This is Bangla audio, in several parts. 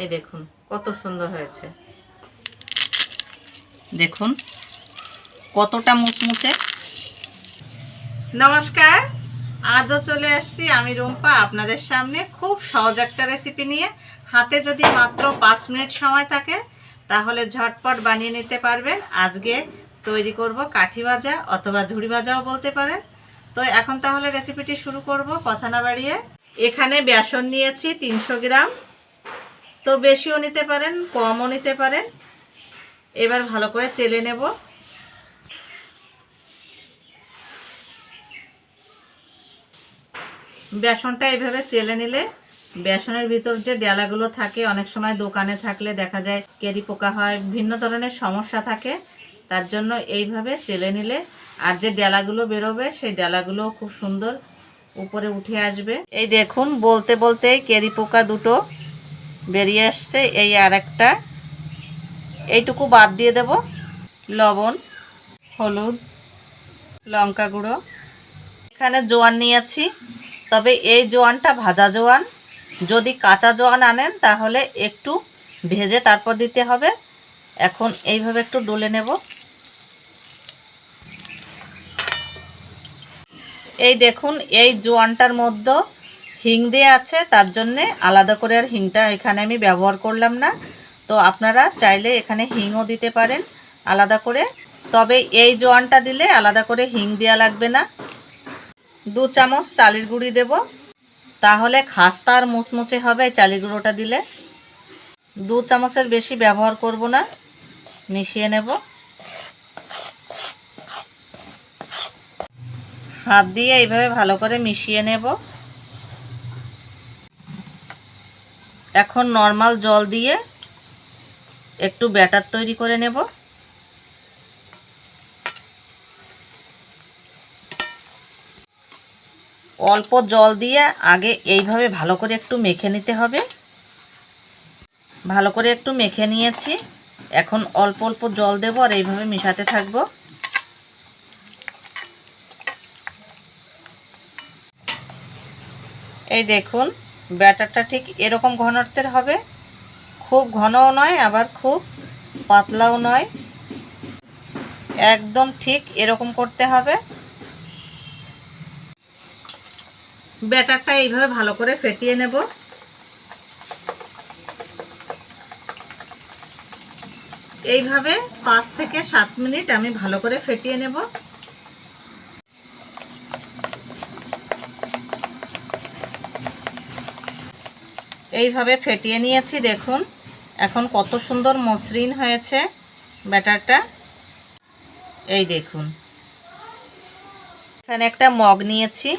এই দেখুন কত সুন্দর হয়েছে। দেখুন কতটা মুচমুচে। নমস্কার আজও চলে আসছি আমি রুম্পা আপনাদের সামনে খুব সহজ একটা রেসিপি নিয়ে। হাতে যদি মাত্র পাঁচ মিনিট সময় থাকে তাহলে ঝটপট বানিয়ে নিতে পারবেন। আজকে তৈরি করব কাঠি ভাজা অথবা ঝুড়ি ভাজাও বলতে পারেন। তো এখন তাহলে রেসিপিটি শুরু করব কথা না বাড়িয়ে। এখানে বেসন নিয়েছি তিনশো গ্রাম। তো বেশিও নিতে পারেন, কমও নিতে পারেন। এবার ভালো করে চেলে নেব। বেসনটা এইভাবে চেলে নিলে বেসনের ভিতর যে ডেলাগুলো থাকে, অনেক সময় দোকানে থাকলে দেখা যায় কেরি পোকা হয়, ভিন্ন ধরনের সমস্যা থাকে, তার জন্য এইভাবে চেলে নিলে আর যে ডেলাগুলো বেরোবে, সেই ডেলাগুলো খুব সুন্দর উপরে উঠে আসবে। এই দেখুন, বলতে বলতে কেরি পোকা দুটো বেরিয়ে আসছে এই আর একটা এইটুকু বাদ দিয়ে দেব। লবণ, হলুদ, লঙ্কা গুঁড়ো। এখানে জোয়ান নিয়েছি, তবে এই জোয়ানটা ভাজা জোয়ান। যদি কাঁচা জোয়ান আনেন, তাহলে একটু ভেজে তারপর দিতে হবে। এখন এইভাবে একটু ডলে নেব। এই দেখুন, এই জোয়ানটার মধ্যে হিং দিয়ে আছে, তার জন্যে আলাদা করে আর হিংটা এখানে আমি ব্যবহার করলাম না। তো আপনারা চাইলে এখানে হিংও দিতে পারেন আলাদা করে। তবে এই জোয়ানটা দিলে আলাদা করে হিং দেওয়া লাগবে না। দু চামচ চালের গুঁড়ি দেব। তাহলে খাস্তা আর মুচমুচে হবে চালের গুঁড়োটা দিলে। দু চামচের বেশি ব্যবহার করব না। মিশিয়ে নেব। হাত দিয়ে এইভাবে ভালো করে মিশিয়ে নেব। এখন নর্মাল জল দিয়ে একটু ব্যাটার তৈরি করে নেব। অল্প জল দিয়ে আগে এইভাবে ভালো করে একটু মেখে নিতে হবে। ভালো করে একটু মেখে নিয়েছি। এখন অল্প অল্প জল দেবো আর এইভাবে মেশাতে থাকব। এই দেখুন ব্যাটারটা ঠিক এরকম ঘনত্বের হবে। খুব ঘনও নয়, আবার খুব পাতলাও নয়। একদম ঠিক এরকম করতে হবে। ব্যাটারটা এইভাবে ভালো করে ফেটিয়ে নেব। এইভাবে পাঁচ থেকে সাত মিনিট আমি ভালো করে ফেটিয়ে নেব। এইভাবে ফেটিয়ে নিয়েছি, দেখুন। এখন কত সুন্দর মসৃণ হয়েছে ব্যাটারটা। এই দেখুন। এখানে একটা মগ নিয়েছি।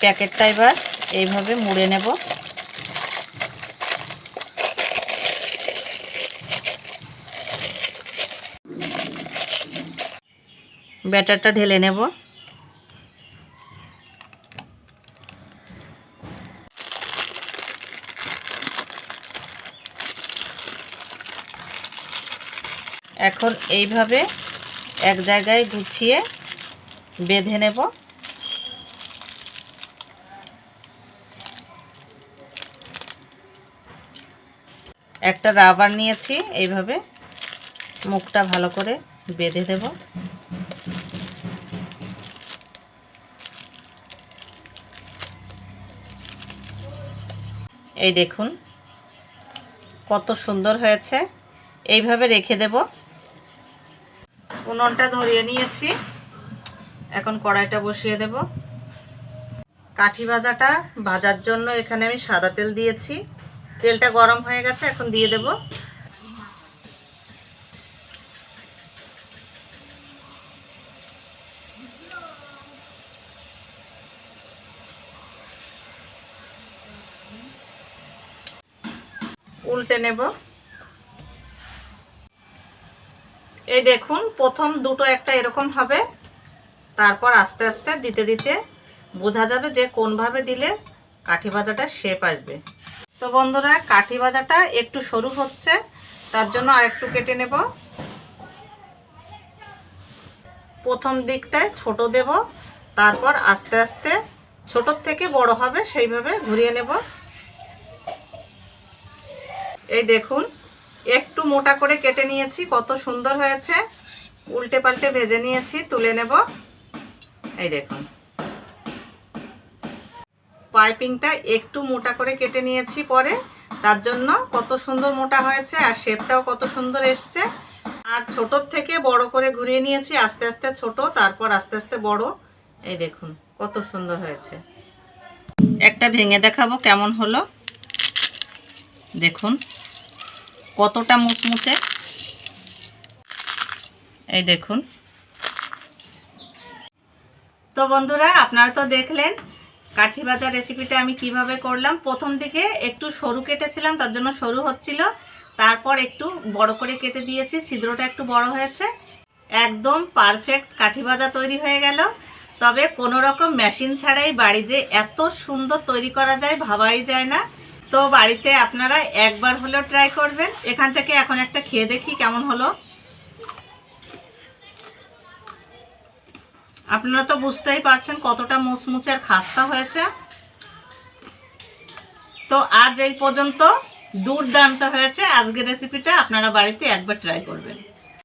প্যাকেটটা এবার এইভাবে মুড়ে নেব। ব্যাটারটা ঢেলে নেব। এখন এইভাবে এক জায়গায় গুছিয়ে বেঁধে নেব। একটা রাবার নিয়েছি, এইভাবে মুখটা ভালো করে বেঁধে দেব। এই দেখুন, কত সুন্দর হয়েছে। এইভাবে রেখে দেব। উনুনটা ধরিয়ে নিয়েছি। এখন কড়াইটা বসিয়ে দেব। কাঠি ভাজাটা ভাজার জন্য এখানে আমি সাদা তেল দিয়েছি। তেলটা গরম হয়ে গেছে, এখন দিয়ে দেব। উল্টে নেব। এই দেখুন, প্রথম দুটো একটা এরকম হবে। তারপর আস্তে আস্তে দিতে দিতে বোঝা যাবে যে কোনভাবে দিলে কাঠি ভাজাটা শেপ আসবে। তো বন্ধুরা, কাঠি ভাজাটা একটু সরু হচ্ছে, তার জন্য আর একটু কেটে নেব। প্রথম দিকটায় ছোট দেব, তারপর আস্তে আস্তে ছোটোর থেকে বড় হবে, সেইভাবে ঘুরিয়ে নেব। এই দেখুন একটু মোটা করে কেটে নিয়েছি, কত সুন্দর হয়েছে। উল্টে পাল্টে ভেজে নিয়েছি, তুলে নেব। এই দেখুন। পাইপিংটা একটু মোটা করে কেটে নিয়েছি পরে, তার জন্য কত সুন্দর মোটা হয়েছে আর শেপটাও কত সুন্দর এসছে। আর ছোটোর থেকে বড় করে ঘুরিয়ে নিয়েছি, আস্তে আস্তে ছোট, তারপর আস্তে আস্তে বড়। এই দেখুন, কত সুন্দর হয়েছে। একটা ভেঙে দেখাবো কেমন হলো। দেখুন। কতটা মুচমুচে? এই দেখুন। তো বন্ধুরা, আপনারা তো দেখলেন কাঠি ভাজা রেসিপিটা আমি কীভাবে করলাম। প্রথম দিকে একটু সরু কেটেছিলাম, তার জন্য সরু হচ্ছিল। তারপর একটু বড় করে কেটে দিয়েছি, ছিদ্রটা একটু বড় হয়েছে। একদম পারফেক্ট কাঠি ভাজা তৈরি হয়ে গেল। তবে কোনো রকম মেশিন ছাড়াই বাড়ি যে এত সুন্দর তৈরি করা যায়, ভাবাই যায় না। তো বাড়িতে আপনারা একবার হলেও ট্রাই করবেন। এখান থেকে এখন একটা খেয়ে দেখি কেমন হলো। আপনারা তো বুঝতেই পারছেন কতটা মুচমুচে আর খাস্তা হয়েছে। তো আজ এই পর্যন্ত দুর্দান্ত হয়েছে। আজকের রেসিপিটা আপনারা বাড়িতে একবার ট্রাই করবেন।